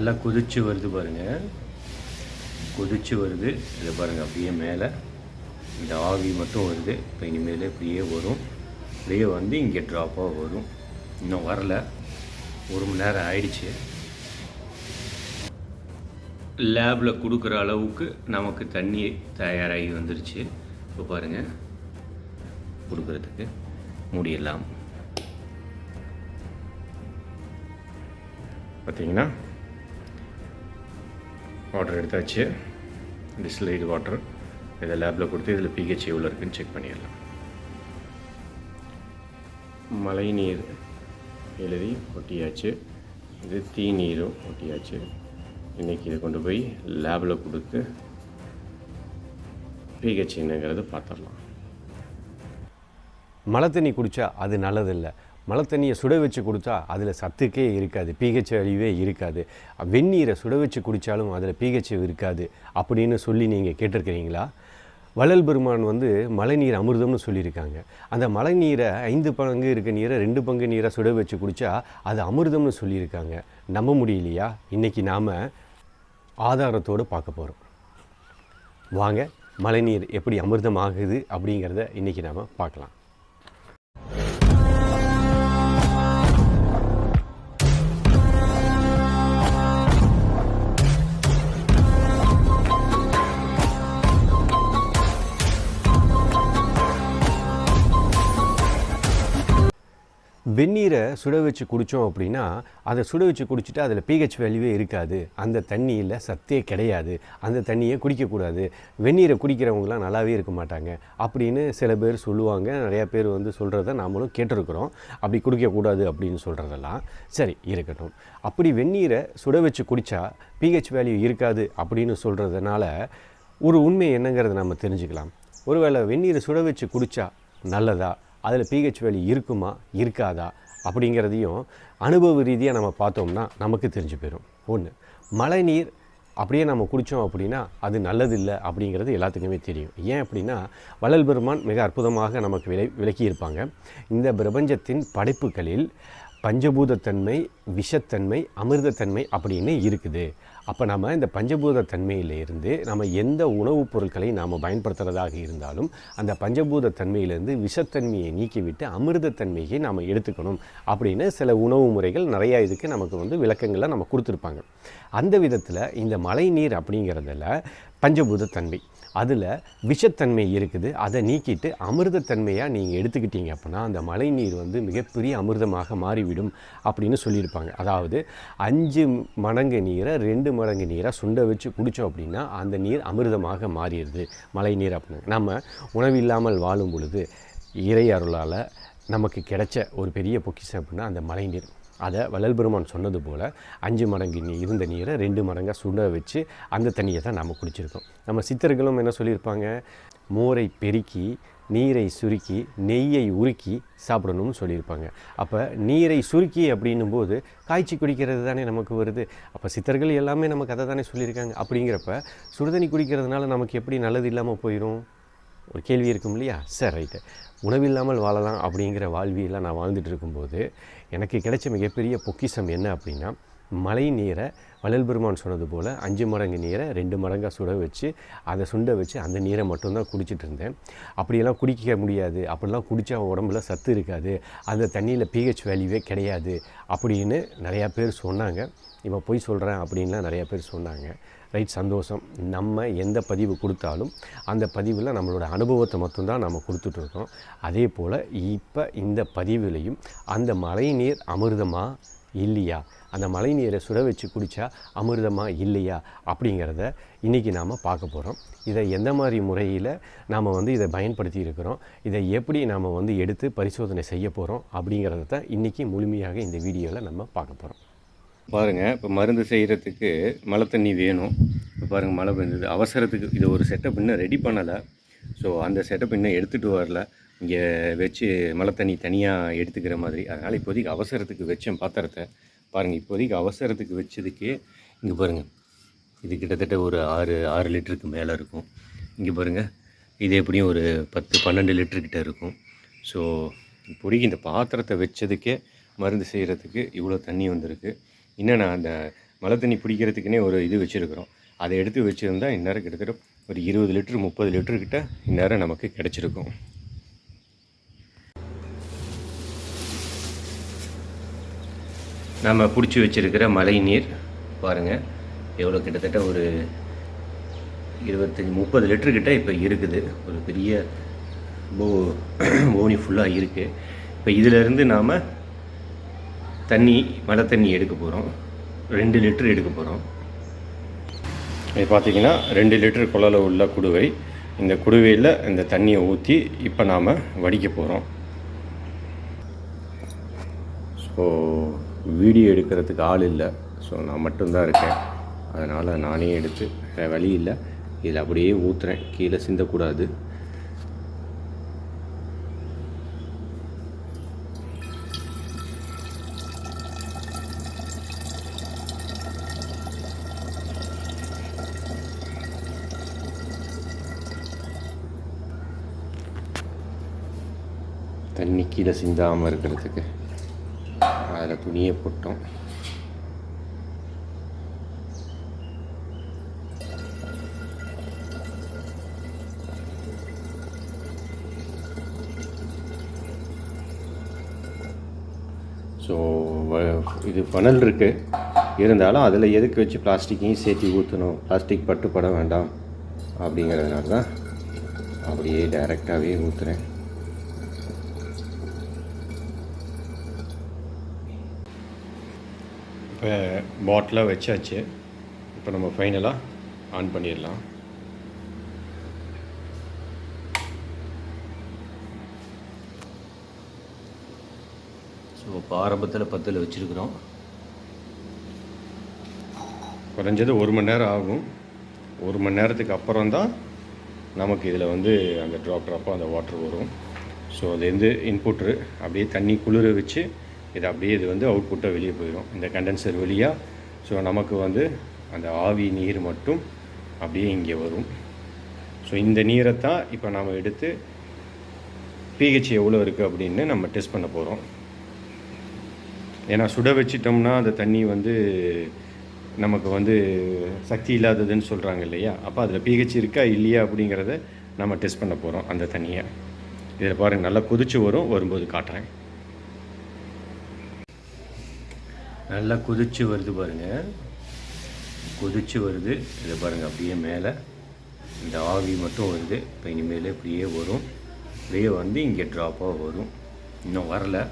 நல்லா கொதிச்சு வருது பாருங்கள் கொதிச்சு வருது. இதை பாருங்கள் அப்படியே மேலே. இந்த ஆவி மட்டும் வருது. இப்போ இனிமேல் இப்படியே வரும். அப்படியே வந்து இங்கே ட்ராப்பாக வரும். இன்னும் வரல. ஒரு மணி நேரம் ஆயிடுச்சு. லேபில் கொடுக்குற அளவுக்கு நமக்கு தண்ணி தயாராகி வந்துருச்சு. இப்போ பாருங்கள் கொடுக்கறதுக்கு முடியலாம் பார்த்தீங்கன்னா வாட்டர் எடுத்தாச்சு. டிஸ்லைடு வாட்டர் இதை லேபில் கொடுத்து இதில் பிஹெச் எவ்வளோ இருக்குன்னு செக் பண்ணிடலாம். மழை நீர் எழுதி ஒட்டியாச்சு. இது தீ நீரும் ஒட்டியாச்சு. இன்றைக்கி இதை கொண்டு போய் லேபில் கொடுத்து பிஹெச் என்னங்கிறத பார்த்துடலாம். மழை தண்ணி குடித்தா அது நல்லதில்லை. மழை தண்ணியை சுட வச்சு குடித்தா அதில் சத்துக்கே இருக்காது பிஹெச் அழிவே இருக்காது. வெந்நீரை சுட வச்சு குடித்தாலும் அதில் பிஹெச் இருக்காது அப்படின்னு சொல்லி நீங்கள் கேட்டிருக்கிறீங்களா? வள்ளல் பெருமான் வந்து மழைநீர் அமிர்தம்னு சொல்லியிருக்காங்க. அந்த மழை நீரை ஐந்து பங்கு இருக்க நீரை ரெண்டு பங்கு நீரை சுட வச்சு குடித்தா அது அமிர்தம்னு சொல்லியிருக்காங்க. நம்ப முடியலையா? இன்றைக்கி நாம் ஆதாரத்தோடு பார்க்க போகிறோம் வாங்க மழைநீர் எப்படி அமிர்தமாகுது அப்படிங்கிறத இன்றைக்கி நாம் பார்க்கலாம். வெந்நீரை சுட வச்சு குடித்தோம் அப்படின்னா அதை சுட வச்சு குடிச்சிட்டு அதில் பிஹெச் வேல்யூவே இருக்காது. அந்த தண்ணியில் சத்தே கிடையாது. அந்த தண்ணியை குடிக்கக்கூடாது. வெந்நீரை குடிக்கிறவங்களாம் நல்லாவே இருக்க மாட்டாங்க. அப்படின்னு சில பேர் சொல்லுவாங்க. நிறையா பேர் வந்து சொல்கிறத நாமளும் கேட்டிருக்கிறோம். அப்படி குடிக்கக்கூடாது அப்படின்னு சொல்கிறதெல்லாம் சரி இருக்கட்டும். அப்படி வெந்நீரை சுட வச்சு குடித்தா பிஹெச் வேல்யூ இருக்காது அப்படின்னு சொல்கிறதுனால ஒரு உண்மை என்னங்கிறத நம்ம தெரிஞ்சுக்கலாம். ஒருவேளை வெந்நீரை சுட வச்சு குடித்தா நல்லதா? அதில் பிஹெச் வேல்யூ இருக்குமா இருக்காதா அப்படிங்கிறதையும் அனுபவ ரீதியாக நம்ம பார்த்தோம்னா நமக்கு தெரிஞ்சு போயிடும் ஒன்று மழைநீர் அப்படியே நம்ம குடித்தோம் அப்படின்னா அது நல்லதில்லை அப்படிங்கிறது எல்லாத்துக்குமே தெரியும். ஏன் அப்படின்னா வள்ளல் பெருமான் மிக அற்புதமாக நமக்கு விலை விளக்கியிருப்பாங்க. இந்த பிரபஞ்சத்தின் படைப்புகளில் பஞ்சபூதத்தன்மை விஷத்தன்மை அமிர்தத்தன்மை அப்படின்னு இருக்குது. அப்போ நம்ம இந்த பஞ்சபூத தன்மையிலிருந்து நம்ம எந்த உணவுப் பொருட்களை நாம் பயன்படுத்துகிறதாக இருந்தாலும் அந்த பஞ்சபூத தன்மையிலேருந்து விஷத்தன்மையை நீக்கிவிட்டு அமிர்தத்தன்மையை நாம் எடுத்துக்கணும் அப்படின்னு சில உணவு முறைகள் நிறையா இதுக்கு நமக்கு வந்து விளக்கங்களை நம்ம கொடுத்துருப்பாங்க. அந்த விதத்தில் இந்த மழை நீர் அப்படிங்கிறதுல பஞ்சபூதத்தன்மை. அதில் விஷத்தன்மை இருக்குது. அதை நீக்கிட்டு அமிர்தத்தன்மையாக நீங்கள் எடுத்துக்கிட்டீங்க அப்படின்னா அந்த மழை நீர் வந்து மிகப்பெரிய அமிர்தமாக மாறிவிடும் அப்படின்னு சொல்லியிருப்பாங்க. அதாவது அஞ்சு மடங்கு நீரை ரெண்டு மடங்கு நீரை சுண்ட வச்சு குடித்தோம் அப்படின்னா அந்த நீர் அமிர்தமாக மாறிடுது. மழை நீர் அப்படின்னு. நம்ம உணவில்லாமல் வாழும் பொழுது இறை அருளால் நமக்கு கிடைச்ச ஒரு பெரிய பொக்கிஷம் அப்படின்னா அந்த மழை நீர். அதை வள்ளல் பெருமான் சொன்னது போல் அஞ்சு மடங்கு நீ இருந்த நீரை ரெண்டு மடங்காக சுட வச்சு அந்த தண்ணியை தான் நம்ம குடிச்சிருக்கோம். நம்ம சித்தர்களும் என்ன சொல்லியிருப்பாங்க? மோரை பெருக்கி நீரை சுருக்கி நெய்யை உருக்கி சாப்பிடணும்னு சொல்லியிருப்பாங்க. அப்போ நீரை சுருக்கி அப்படின்னும் போது காய்ச்சி குடிக்கிறது தானே நமக்கு வருது. அப்போ சித்தர்கள் எல்லாமே நமக்கு அதை தானே சொல்லியிருக்காங்க. அப்படிங்கிறப்ப சுடுதண்ணி குடிக்கிறதுனால நமக்கு எப்படி நல்லது இல்லாமல் போயிடும் ஒரு கேள்வி இருக்கும் இல்லையா? சரி ரைட்டு. உணவில்லாமல் வாழலாம் அப்படிங்கிற வாழ்வியெல்லாம் நான் வாழ்ந்துட்டு இருக்கும்போது எனக்கு கிடைச்ச மிகப்பெரிய பொக்கிஷம் என்ன அப்படின்னா மழை நீரை வள்ளல் பெருமான் சொன்னது போல் அஞ்சு மடங்கு நீரை ரெண்டு மடங்காக சுட வச்சு அதை சுண்ட வச்சு அந்த நீரை மட்டும்தான் குடிச்சிட்டு இருந்தேன். அப்படியெல்லாம் குடிக்க முடியாது. அப்படிலாம் குடித்தா உடம்புல சத்து இருக்காது. அந்த தண்ணியில் பிஹெச் வேல்யூவே கிடையாது. அப்படின்னு நிறையா பேர் சொன்னாங்க. இவன் பொய் சொல்கிறேன் அப்படின்லாம் நிறையா பேர் சொன்னாங்க. ரைட் சந்தோஷம். நம்ம எந்த பதிவு கொடுத்தாலும் அந்த பதிவில் நம்மளோட அனுபவத்தை மட்டும்தான் நம்ம கொடுத்துட்ருக்கோம். அதே போல் இப்போ இந்த பதிவிலையும் அந்த மழைநீர் அமிர்தமா இல்லையா? அந்த மழை நீரை சுட வச்சு குடித்தா அமிர்தமா இல்லையா? அப்படிங்கிறத இன்றைக்கி நாம் பார்க்க போகிறோம் இதை எந்த மாதிரி முறையில் நாம் வந்து இதை பயன்படுத்தி இருக்கிறோம் இதை எப்படி நாம் வந்து எடுத்து பரிசோதனை செய்ய போகிறோம் அப்படிங்கிறத தான் இன்றைக்கி முழுமையாக இந்த வீடியோவில் நம்ம பார்க்க போகிறோம் பாருங்கள் இப்போ மருந்து செய்கிறதுக்கு மழை தண்ணி வேணும். இப்போ பாருங்கள் மழை பெஞ்சது. அவசரத்துக்கு இது ஒரு செட்டப் இன்னும் ரெடி பண்ணலை. ஸோ அந்த செட்டப் இன்னும் எடுத்துகிட்டு வரல. இங்கே வச்சு மழை தண்ணி தனியாக எடுத்துக்கிற மாதிரி. அதனால் இப்போதைக்கு அவசரத்துக்கு வச்சேன் பாத்திரத்தை. பாருங்கள் இப்போதைக்கு அவசரத்துக்கு வச்சதுக்கே இங்கே பாருங்கள் இது கிட்டத்தட்ட ஒரு ஆறு ஆறு லிட்டருக்கு மேலே இருக்கும். இங்கே பாருங்கள் இது எப்படியும் ஒரு பத்து பன்னெண்டு லிட்டருக்கிட்ட இருக்கும். ஸோ இப்போதைக்கு இந்த பாத்திரத்தை வச்சதுக்கே மருந்து செய்கிறதுக்கு இவ்வளோ தண்ணி வந்திருக்கு. இன்னும் நான் அந்த மழை தண்ணி பிடிக்கிறதுக்குன்னே ஒரு இது வச்சுருக்குறோம். அதை எடுத்து வச்சுருந்தா இந்நேரம் கிட்டத்தட்ட ஒரு இருபது லிட்டர் முப்பது லிட்டர் கிட்ட இந்நேரம் நமக்கு கிடச்சிருக்கும். நம்ம பிடிச்சி வச்சிருக்கிற மழை நீர் பாருங்கள் எவ்வளோ கிட்டத்தட்ட ஒரு இருபத்தஞ்சி முப்பது லிட்டரு கிட்ட இப்போ இருக்குது. ஒரு பெரிய போ போனி ஃபுல்லாக இருக்குது இப்போ இதிலேருந்து நாம் தண்ணி மழை தண்ணி எடுக்க போகிறோம் ரெண்டு லிட்டர் எடுக்க போகிறோம் இது பார்த்தீங்கன்னா ரெண்டு லிட்டர் குழல உள்ள குடுவை. இந்த குடுவையில் இந்த தண்ணியை ஊற்றி இப்போ நாம் வடிக்க போகிறோம் ஸோ வீடியோ எடுக்கிறதுக்கு ஆள் இல்லை. ஸோ நான் மட்டும்தான் இருக்கேன். அதனால் நானே எடுத்து வேறு வழி இல்லை. இதில் அப்படியே ஊற்றுறேன் கீழே சிந்தக்கூடாது. தண்ணி கீழே சிந்தாமல் இருக்கிறதுக்கு. அதில் துணியை போட்டோம். ஸோ இது ஃபனல் இருக்குது இருந்தாலும் அதில் எதுக்கு வச்சு பிளாஸ்டிக்கையும் சேர்த்து ஊற்றணும் பிளாஸ்டிக் பட்டுப்பட வேண்டாம். அப்படிங்கிறதுனால தான் அப்படியே டைரெக்டாகவே ஊற்றுறேன் இப்போ பாட்டிலாக வச்சாச்சு. இப்போ நம்ம ஃபைனலாக ஆன் பண்ணிடலாம். ஸோ இப்போ ஆரம்பத்தில் பத்தில் வச்சுருக்குறோம். குறைஞ்சது ஒரு மணி நேரம் ஆகும். ஒரு மணி நேரத்துக்கு அப்புறம் தான் நமக்கு இதில் வந்து அந்த ட்ராப் ட்ராப்பாக அந்த வாட்டர் வரும். ஸோ அதுலேருந்து இன்புட்ரு அப்படியே தண்ணி குளிர வச்சு இது அப்படியே இது வந்து அவுட்புட்டாக வெளியே போயிடும் இந்த கண்டென்சர் வழியாக ஸோ நமக்கு வந்து அந்த ஆவி நீர் மட்டும் அப்படியே இங்கே வரும். ஸோ இந்த நீரை தான் இப்போ நாம் எடுத்து பிஹெச் எவ்வளோ இருக்குது அப்படின்னு நம்ம டெஸ்ட் பண்ண போகிறோம் ஏன்னா சுட வச்சிட்டோம்னா அந்த தண்ணி வந்து நமக்கு வந்து சக்தி இல்லாததுன்னு சொல்கிறாங்க இல்லையா? அப்போ அதில் பிஹெச் இருக்கா இல்லையா அப்படிங்கிறத நம்ம டெஸ்ட் பண்ண போகிறோம் அந்த தண்ணியை. இதில் பாருங்கள் நல்லா கொதிச்சு வரும். வரும்போது காட்டுறேன். நல்லா கொதிச்சு வருது பாருங்கள் கொதிச்சு வருது. இதை பாருங்கள் அப்படியே மேலே இந்த ஆவி மட்டும் வருது. இப்போ இனிமேல் இப்படியே வரும். அப்படியே வந்து இங்கே ட்ராப்பாக வரும். இன்னும் வரல.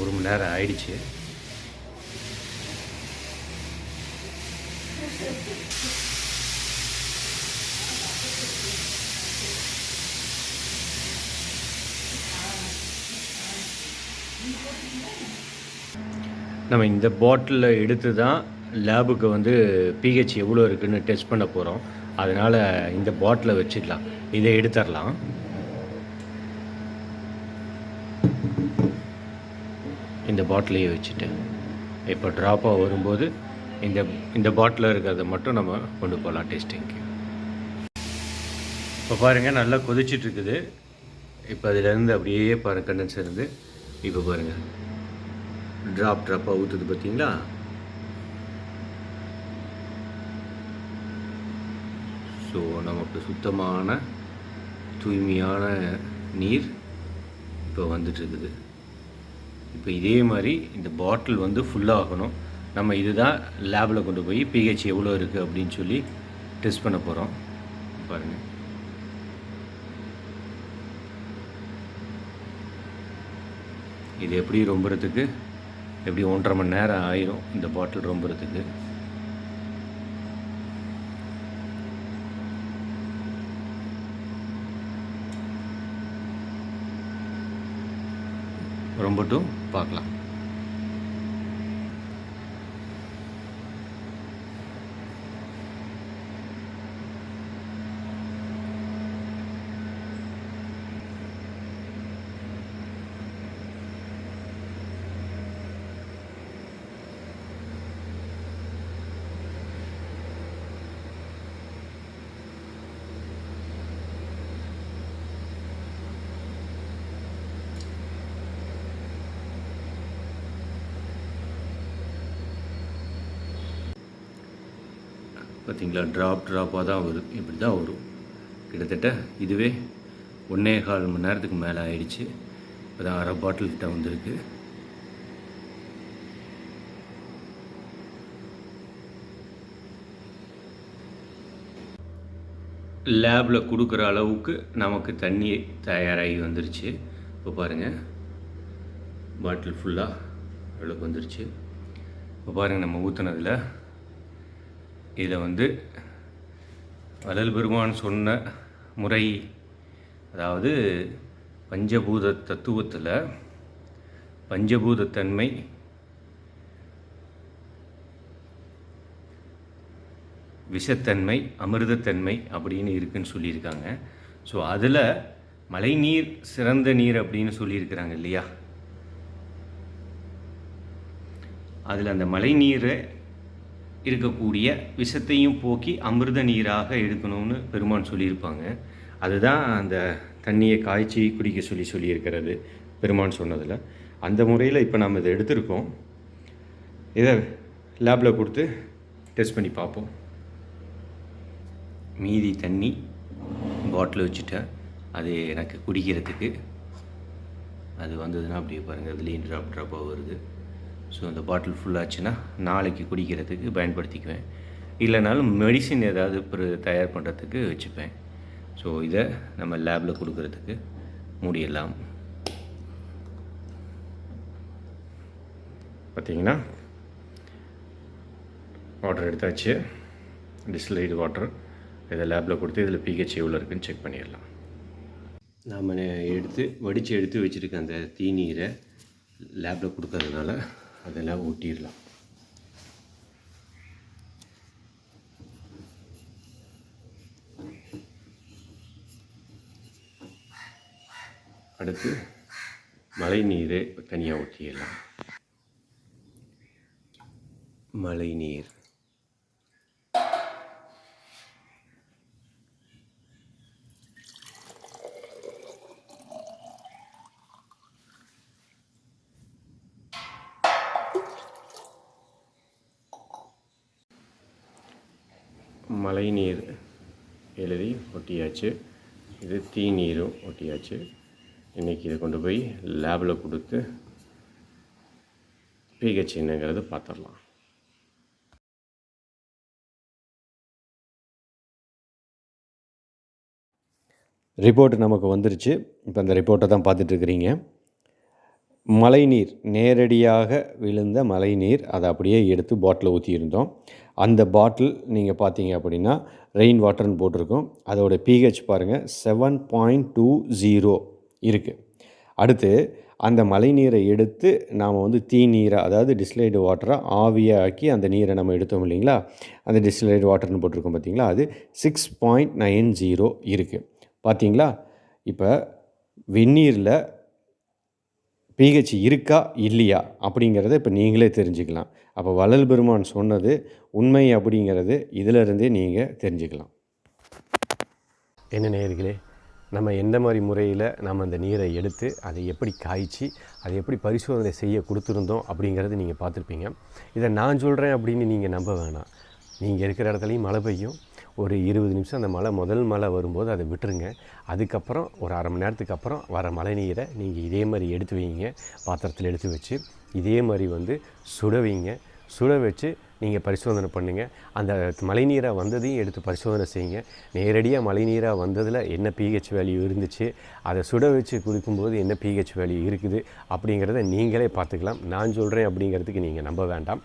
ஒரு மணி நேரம் ஆயிடுச்சு. நம்ம இந்த பாட்டிலில் எடுத்து தான் லேபுக்கு வந்து பிஹெச் எவ்வளோ இருக்குதுன்னு டெஸ்ட் பண்ண போகிறோம். அதனால் இந்த பாட்டிலை வச்சுக்கலாம் இதை எடுத்துடலாம். இந்த பாட்டிலையே வச்சுட்டு இப்போ ட்ராப்பாக வரும்போது இந்த இந்த பாட்டிலில் இருக்கிறத மட்டும் நம்ம கொண்டு போகலாம் டெஸ்டிங்க்கு. இப்போ பாருங்கள் நல்லா கொதிச்சிட்ருக்குது இப்போ அதுலேருந்து அப்படியே பாருங்கள் கண்டென்ஸ் இருந்து. இப்போ பாருங்கள் ட்ராப் ட்ராப்பாக ஊற்றுது பார்த்தீங்களா? ஸோ நமக்கு சுத்தமான தூய்மையான நீர் இப்போ வந்துட்டுருக்குது. இப்போ இதே மாதிரி இந்த பாட்டில் வந்து ஃபுல்லாகணும் நம்ம இதுதான் லேபில் கொண்டு போய் பிஹெச் எவ்வளோ இருக்குது அப்படின்னு சொல்லி டெஸ்ட் பண்ண போகிறோம் பாருங்கள் இது எப்படி ரொம்புறதுக்கு? எப்படி ஒன்றரை மணி நேரம் ஆயிரும் இந்த பாட்டில் ரொம்புறதுக்கு. ரொம்பட்டும் பார்க்கலாம். பார்த்திங்களா? ட்ராப் ட்ராப்பாக தான் வரும். இப்படி தான் வரும். கிட்டத்தட்ட இதுவே ஒன்றே கால் மணி நேரத்துக்கு மேலே ஆயிடுச்சு. இப்போ தான் அரை பாட்டில் கிட்ட வந்திருக்கு. லேபில் கொடுக்குற அளவுக்கு நமக்கு தண்ணி தயாராகி வந்துருச்சு. இப்போ பாருங்கள் பாட்டில் ஃபுல்லாக அளவுக்கு வந்துருச்சு. இப்போ பாருங்கள் நம்ம ஊற்றுனதில் இதில் வந்து வள்ளல் பெருமான் சொன்ன முறை அதாவது பஞ்சபூத தத்துவத்தில் பஞ்சபூதத்தன்மை விஷத்தன்மை அமிர்தத்தன்மை அப்படின்னு இருக்குன்னு சொல்லியிருக்காங்க. ஸோ அதில் மழைநீர் சிறந்த நீர் அப்படின்னு சொல்லியிருக்கிறாங்க இல்லையா? அதில் அந்த மழைநீரை இருக்கக்கூடிய விஷத்தையும் போக்கி அமிர்த நீராக எடுக்கணும்னு பெருமான் சொல்லியிருப்பாங்க. அதுதான் அந்த தண்ணியை காய்ச்சி குடிக்க சொல்லி சொல்லியிருக்கிறது பெருமான் சொன்னதில். அந்த முறையில் இப்போ நம்ம இதை எடுத்திருக்கோம். இதை லேபில் கொடுத்து டெஸ்ட் பண்ணி பார்ப்போம். மீதி தண்ணி பாட்டில் வச்சுட்டேன் அது எனக்கு குடிக்கிறதுக்கு அது வந்ததுன்னா அப்படியே பாருங்கள் அதுலேயும் ட்ராப் ட்ராப்பாக வருது. ஸோ அந்த பாட்டில் ஃபுல்லாச்சுன்னா நாளைக்கு குடிக்கிறதுக்கு பயன்படுத்திக்குவேன். இல்லைனாலும் மெடிசின் ஏதாவது தயார் பண்ணுறதுக்கு வச்சுப்பேன். ஸோ இதை நம்ம லேபில் கொடுக்கறதுக்கு முடியலாம் பார்த்தீங்கன்னா வாட்டர் எடுத்தாச்சு. டிஸ்லைடு வாட்டர் இதை லேபில் கொடுத்து இதில் பிஹெச் எவ்வளோ இருக்குன்னு செக் பண்ணிடலாம். நாம் எடுத்து வடித்து எடுத்து வச்சுருக்க அந்த தீநீரை லேபில் கொடுக்கறதுனால அதெல்லாம் ஊட்டிடலாம் அடுத்து மழை நீரை தனியாக ஊற்றிடலாம் மழை நீர் மழைநீர் எழுதி ஒட்டியாச்சு. இது தீ நீரும் ஒட்டியாச்சு. இன்றைக்கி இதை கொண்டு போய் லேபில் கொடுத்து பிஹெச் என்னங்கிறத பார்த்துடலாம். ரிப்போர்ட் நமக்கு வந்துருச்சு. இப்போ அந்த ரிப்போர்ட்டை தான் பார்த்துட்ருக்குறீங்க மழைநீர் நேரடியாக விழுந்த மழைநீர் அதை அப்படியே எடுத்து பாட்டில் ஊற்றியிருந்தோம் அந்த பாட்டில் நீங்கள் பார்த்தீங்க அப்படின்னா ரெயின் வாட்டர்னு போட்டிருக்கோம். அதோட பிஹெச் பாருங்கள் செவன் பாயிண்ட் டூ ஜீரோ இருக்குது அடுத்து அந்த மழைநீரை எடுத்து நாம் வந்து தீ நீரை அதாவது டிஸ்லைடு வாட்டரை ஆவியாக ஆக்கி அந்த நீரை நம்ம எடுத்தோம் இல்லைங்களா? அந்த டிஸ்லைடு வாட்டர்னு போட்டிருக்கோம் பார்த்தீங்களா? அது சிக்ஸ் பாயிண்ட் நைன் ஜீரோ இருக்குது பார்த்தீங்களா? இப்போ வெந்நீரில் பிஹெச் இருக்கா இல்லையா? அப்படிங்கிறத இப்போ நீங்களே தெரிஞ்சுக்கலாம். அப்போ வள்ளல் பெருமான் சொன்னது உண்மை அப்படிங்கிறது இதிலிருந்தே நீங்கள் தெரிஞ்சுக்கலாம். என்ன நேயர்களே நம்ம எந்த மாதிரி முறையில் நம்ம அந்த நீரை எடுத்து அதை எப்படி காய்ச்சி அதை எப்படி பரிசோதனை செய்ய கொடுத்துருந்தோம் அப்படிங்கிறத நீங்கள் பார்த்துருப்பீங்க. இதை நான் சொல்கிறேன் அப்படின்னு நீங்கள் நம்ப வேணாம். நீங்கள் இருக்கிற இடத்துலையும் மழை பெய்யும். ஒரு இருபது நிமிஷம் அந்த மழை முதல் மழை வரும்போது அதை விட்டுருங்க. அதுக்கப்புறம் ஒரு அரை மணி நேரத்துக்கு அப்புறம் வர மழை நீரை நீங்கள் இதே மாதிரி எடுத்து வைங்க. பாத்திரத்தில் எடுத்து வச்சு இதே மாதிரி வந்து சுட வைங்க. சுட வச்சு நீங்கள் பரிசோதனை பண்ணுங்கள் அந்த மழைநீராக வந்ததையும் எடுத்து பரிசோதனை செய்யுங்க. நேரடியாக மழைநீராக வந்ததில் என்ன பிஹெச் வேல்யூ இருந்துச்சு அதை சுட வச்சு குடிக்கும்போது என்ன பிஹெச் வேல்யூ இருக்குது அப்படிங்கிறத நீங்களே பார்த்துக்கலாம். நான் சொல்கிறேன் அப்படிங்கிறதுக்கு நீங்கள் நம்ப வேண்டாம்.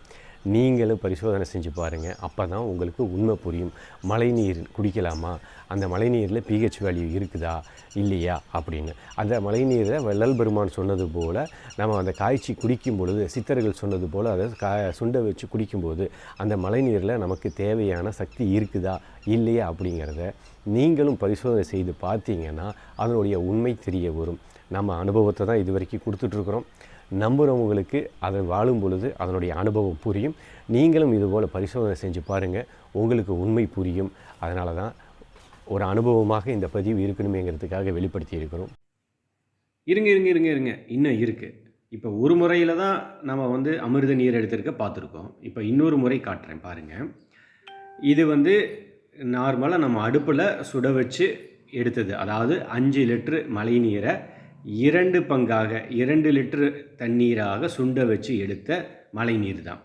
நீங்களும் பரிசோதனை செஞ்சு பாருங்கள் அப்போ தான் உங்களுக்கு உண்மை புரியும். மழைநீர் குடிக்கலாமா? அந்த மழைநீரில் பிஹெச் வேல்யூ இருக்குதா? இல்லையா? அப்படின்னு. அந்த மழைநீரை வள்ளல் பெருமான் சொன்னது போல் நம்ம அந்த காய்ச்சி குடிக்கும் பொழுது சித்தர்கள் சொன்னது போல் அதை கா சுண்டை வச்சு குடிக்கும்போது அந்த மழைநீரில் நமக்கு தேவையான சக்தி இருக்குதா? இல்லையா? அப்படிங்கிறத நீங்களும் பரிசோதனை செய்து பார்த்தீங்கன்னா அதனுடைய உண்மை தெரிய வரும். நம்ம அனுபவத்தை தான் இது வரைக்கும் கொடுத்துட்ருக்குறோம் நம்புகிறவங்களுக்கு அதை வாழும் பொழுது அதனுடைய அனுபவம் புரியும். நீங்களும் இதுபோல் பரிசோதனை செஞ்சு பாருங்கள் உங்களுக்கு உண்மை புரியும். அதனால தான் ஒரு அனுபவமாக இந்த பதிவு இருக்கணுமேங்கிறதுக்காக வெளிப்படுத்தி இருக்கிறோம். இருங்க இருங்க இருங்க இருங்க. இன்னும் இருக்குது இப்போ ஒரு முறையில் தான் நம்ம வந்து அமிர்த நீர் எடுத்திருக்க பார்த்துருக்கோம். இப்போ இன்னொரு முறை காட்டுறேன் பாருங்கள் இது வந்து நார்மலாக நம்ம அடுப்பில் சுட வச்சு எடுத்தது. அதாவது அஞ்சு லிட்ரு மழைநீரை இரண்டு பங்காக இரண்டு லிட்டரு தண்ணீராக சுண்ட வச்சு எடுத்த மழைநீர் தான்.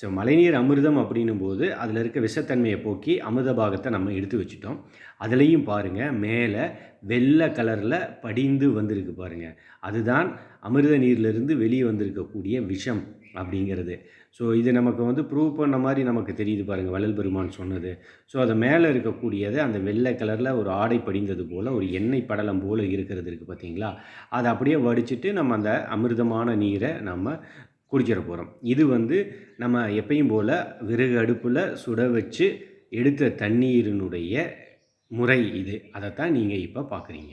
ஸோ மழைநீர் அமிர்தம் அப்படின்னும் போது அதில் இருக்க விஷத்தன்மையை போக்கி அமிர்த பாகத்தை நம்ம எடுத்து வச்சுட்டோம். அதுலேயும் பாருங்கள் மேலே வெள்ளை கலரில் படிந்து வந்திருக்கு பாருங்கள் அதுதான் அமிர்த நீர்லேருந்து வெளியே வந்திருக்கக்கூடிய விஷம் அப்படிங்கிறது. ஸோ இது நமக்கு வந்து ப்ரூவ் பண்ண மாதிரி நமக்கு தெரியுது பாருங்கள் வள்ளல் பெருமான் சொன்னது. ஸோ அது மேலே இருக்கக்கூடியது அந்த வெள்ளை கலரில் ஒரு ஆடை படிந்தது போல் ஒரு எண்ணெய் படலம் போல் இருக்கிறது இருக்குது பார்த்தீங்களா அதை அப்படியே வடிச்சிட்டு நம்ம அந்த அமிர்தமான நீரை நம்ம குடிக்கிற போகிறோம் இது வந்து நம்ம எப்பயும் போல் விறகு அடுப்பில் சுட வச்சு எடுத்த தண்ணீரினுடைய முறை இது. அதைத்தான் நீங்கள் இப்போ பார்க்குறீங்க